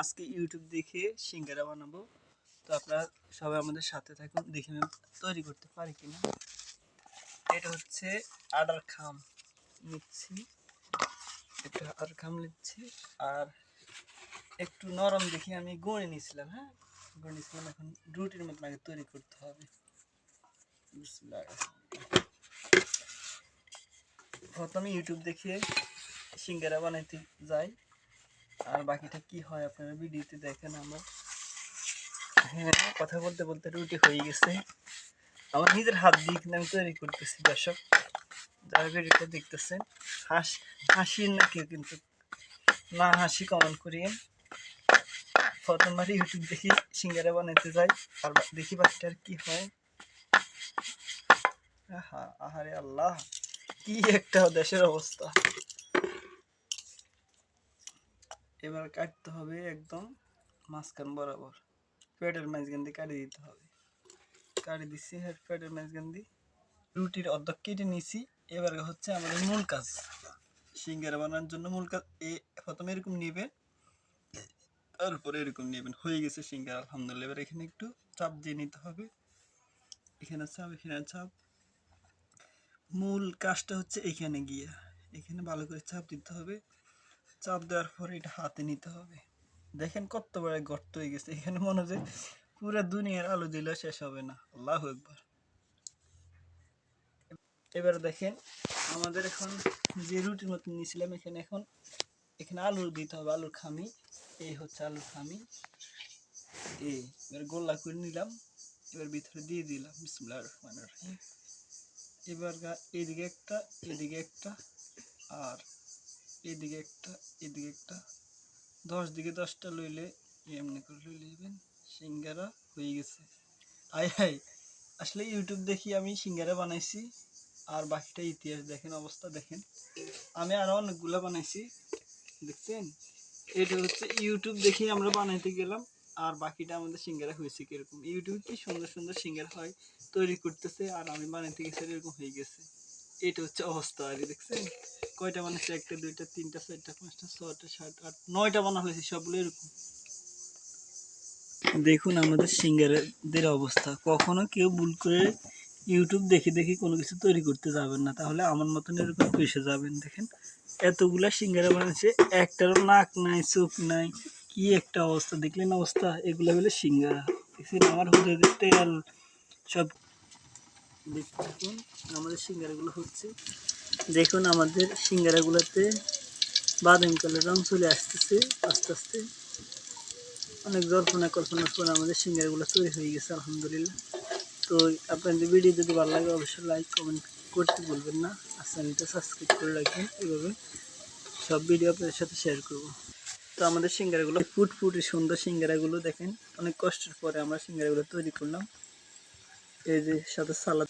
আজকে ইউটিউব দেখে সিঙ্গারা বানাবো। তো আপনারা সবাই আমাদের সাথে থাকুন, দেখে তৈরি করতে পারি কিনা। এটা হচ্ছে আডার খাম নিচ্ছি। এটা আডার খাম নিচ্ছি। আর একটু নরম দেখে আমি গড়ে নিয়েছিলাম হ্যাঁ? গড়ে নিয়েছিলাম, এখন রুটির মতন আগে তৈরি করতে হবে। প্রথমে ইউটিউব দেখে সিঙ্গারা বানাইতে যাই। আর বাকিটা কি হয় আপনারা ভিডিওতে দেখেন আমার। হ্যাঁ কথা বলতে বলতে রুটি হয়ে গেছে। আমার নিজের হাত দিয়ে কিন্তু আমি তৈরি করতেছি, দর্শক। যারা ভিডিওটা দেখতেছেন, হাস, হাসি না কেউ কিন্তু, না হাসি কমেন্ট করিয়ে প্রথমবার ইউটিউব দেখি সিঙ্গারা বানাইতে যাই। আর দেখি বাকিটার কি হয়। আহা, আহারে আল্লাহ, কি একটা দেশের অবস্থা। এবার কাটতে হবে একদম মাঝখান বরাবর। পেটের মাঝখান দিয়ে কাটিয়ে দিতে হবে। কাটি দিচ্ছি হ্যাঁ পেটের মাঝখান দিয়ে। রুটির অর্ধেক কেটে নিয়েছি এবার হচ্ছে আমাদের মূল কাজ। সিঙ্গারা বানানোর জন্য মূল কাজ এ, প্রথমে এরকম নেবে তারপরে এরকম নেবেন। হয়ে গেছে সিঙ্গারা, আলহামদুলিল্লাহ। এবার এখানে একটু চাপ দিয়ে নিতে হবে। এখানে চাপ এখানে চাপ। মূল কাজটা হচ্ছে এখানে গিয়ে। এখানে ভালো করে চাপ দিতে হবে। চাপ দেওয়ার পরে এটা হাতে নিতে হবে। দেখেন কত বড় গর্ত হয়ে গেছে। এখানে মনে হয় পুরো দুনিয়ার আলো দিলেও শেষ হবে না। আল্লাহ একবার এবার দেখেন আমাদের এখন যে রুটির মতো নিয়েছিলাম এখানে এখন, এখানে আলু দিতে হবে, আলুর খামি। এই হচ্ছে আলুর খামি। এই, এবার গোল্লা করে নিলাম। এবার ভিতরে দিয়ে দিলাম। বিসমুল্লাহ রহমান রহিম। এবার এদিকে একটা এদিকে একটা, আর এদিকে একটা এদিকে একটা। দশ দিকে দশটা লইলে এমনি করে লইলে নেবেন সিঙ্গারা হয়ে গেছে। I high. আসলে ইউটিউব দেখি আমি সিঙ্গারা বানাইছি, আর বাকিটা ইতিহাস দেখেন, অবস্থা দেখেন। আমি আরও অনেকগুলো বানাইছি, দেখছেন? এটা হচ্ছে ইউটিউব দেখি আমরা বানাইতে গেলাম, আর বাকিটা আমাদের সিঙ্গারা হয়েছে কীরকম। ইউটিউবে কি সুন্দর সুন্দর সিঙ্গারা হয়, তৈরি করতেছে, আর আমি বানাইতে গেছি, এরকম হয়ে গেছে। এটা হচ্ছে অবস্থা আর দেখছেন? কয়টা বানাইছে? একটা, দুইটা, তিনটা, চারটা, পাঁচটা, ছয়টা, সাত, আট, নয়টা বানা হয়েছে, সবগুলো এরকম। দেখুন আমাদের সিঙ্গারদের অবস্থা। কখনো কেউ ভুল করে ইউটিউব দেখে দেখে কোনো কিছু তৈরি করতে যাবেন না। তাহলে আমার মতন এরকম ফেসে যাবেন, দেখেন? এতগুলা সিঙ্গারা বানাচ্ছে একটারও নাক নাই, চোখ নাই, কি একটা অবস্থা? দেখলেন অবস্থা? এগুলো হলো সিঙ্গারা। দেখছেন? আমার হুদে তেল, সব দেখতে থাকুন, আমাদের সিঙ্গারাগুলো হচ্ছে। দেখুন আমাদের সিঙ্গারাগুলোতে বাদাম কালার রং চলে আসতেছে, আস্তে আস্তে। অনেক জল্পনা কল্পনার পর আমাদের সিঙ্গারগুলো তৈরি হয়ে গেছে, আলহামদুলিল্লাহ। তো আপনাদের ভিডিও যদি ভালো লাগে, অবশ্যই লাইক কমেন্ট করতে বলবেন না। আর চ্যানেলটা সাবস্ক্রাইব করে রাখবেন, এভাবে সব ভিডিও আপনাদের সাথে শেয়ার করব। তো আমাদের সিঙ্গারাগুলো ফুট ফুটে সুন্দর সিঙ্গারাগুলো দেখেন, অনেক কষ্টের পরে আমরা সিঙ্গারাগুলো তৈরি করলাম। এই যে সাথে সালাদ।